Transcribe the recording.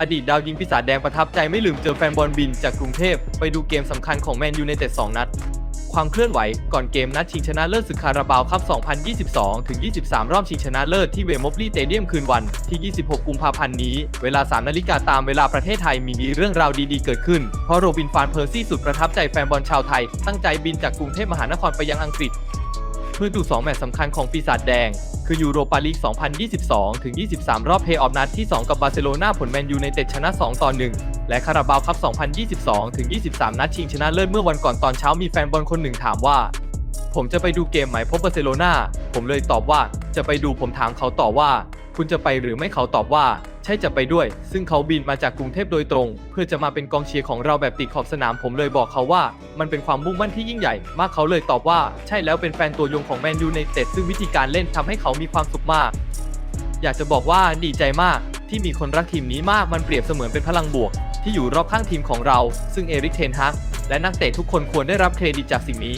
อดีตดาวยิงปีศาจแดงประทับใจไม่ลืมเจอแฟนบอลบินจากกรุงเทพไปดูเกมสำคัญของแมนยูในเต็ด2นัด ความเคลื่อนไหวก่อนเกมนัดชิงชนะเลิศศึกคาราบาวครับ2022 ถึง 23 รอบชิงชนะเลิศที่เวมบลีเตเดียมคืนวันที่ 26 กุมภาพันธ์นี้ เวลา 3 นาฬิกาตามเวลาประเทศไทยมีมีเรื่องราวดีๆเกิดขึ้น เพราะโรบินฟานเพอร์ซี่สุดประทับใจแฟนบอลชาวไทย ตั้งใจบินจากกรุงเทพมหานครไปยังอังกฤษ เพื่อดู2แมตช์สำคัญของปีศาจแดง คือยูโรปาลีก 2022 ถึง 23 รอบเพย์ออฟนัดที่ 2 กับบาร์เซโลนาผลแมนยูในเต็ดชนะ 2 ต่อ 1 และคาราบาวคัพ 2022 ถึง 23 นัดชิงชนะเลิศเมื่อวันก่อนตอนเช้ามีแฟนบอลคนหนึ่งถามว่า ผมจะไปดูเกมไหมพบบาร์เซโลนาผมเลยตอบว่าจะไปดูผมถามเขาต่อว่า คุณจะไปหรือไม่เขาตอบว่า ช่จะไปด้วย ซึ่งเขาบินมาจากกรุงเทพโดยตรง เพื่อจะมาเป็นกองเชียร์ของเราแบบติดขอบสนามผมเลยบอกเขาว่า มันเป็นความมุ่งมั่นที่ยิ่งใหญ่ มากเขาเลยตอบว่า ใช่แล้วเป็นแฟนตัวยงของแมนยูในเต็ดซึ่งวิธีการเล่นทำให้เขามีความสุขมาก อยากจะบอกว่าดีใจมากที่มีคนรักทีมนี้มากมันเปรียบเสมือนเป็นพลังบวก ที่อยู่รอบข้างทีมของเรา ซึ่งเอริกเทนฮักและนักเตะทุกคนควรได้รับเครดิตจากสิ่งนี้